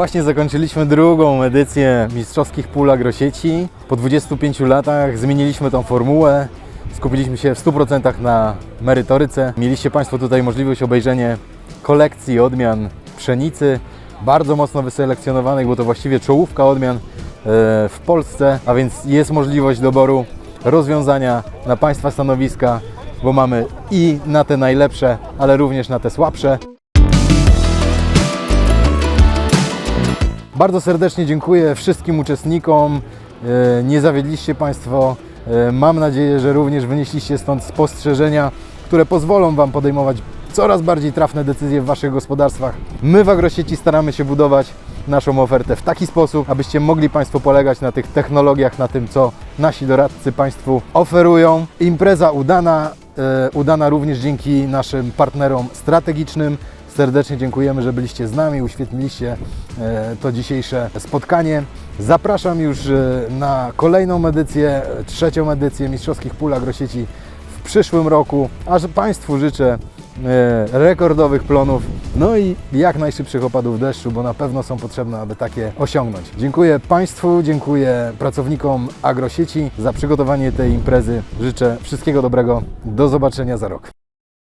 Właśnie zakończyliśmy drugą edycję Mistrzowskich Pól Agrosieci. Po 25 latach zmieniliśmy tą formułę. Skupiliśmy się w 100% na merytoryce. Mieliście Państwo tutaj możliwość obejrzenia kolekcji odmian pszenicy, bardzo mocno wyselekcjonowanych, bo to właściwie czołówka odmian e, w Polsce, a więc jest możliwość doboru rozwiązania na Państwa stanowiska, bo mamy i na te najlepsze, ale również na te słabsze. Bardzo serdecznie dziękuję wszystkim uczestnikom. E, Nie zawiedliście Państwo. E, Mam nadzieję, że również wynieśliście stąd spostrzeżenia, które pozwolą Wam podejmować coraz bardziej trafne decyzje w Waszych gospodarstwach. My w Agrosieci staramy się budować naszą ofertę w taki sposób, abyście mogli Państwo polegać na tych technologiach, na tym, co nasi doradcy Państwu oferują. Impreza udana, e, udana również dzięki naszym partnerom strategicznym. Serdecznie dziękujemy, że byliście z nami, uświetniliście e, to dzisiejsze spotkanie. Zapraszam już e, na kolejną edycję, trzecią edycję Mistrzowskich Pól Agrosieci w przyszłym roku, a że Państwu życzę e, rekordowych plonów, no i jak najszybszych opadów deszczu, bo na pewno są potrzebne, aby takie osiągnąć. Dziękuję Państwu, dziękuję pracownikom Agrosieci za przygotowanie tej imprezy. Życzę wszystkiego dobrego. Do zobaczenia za rok.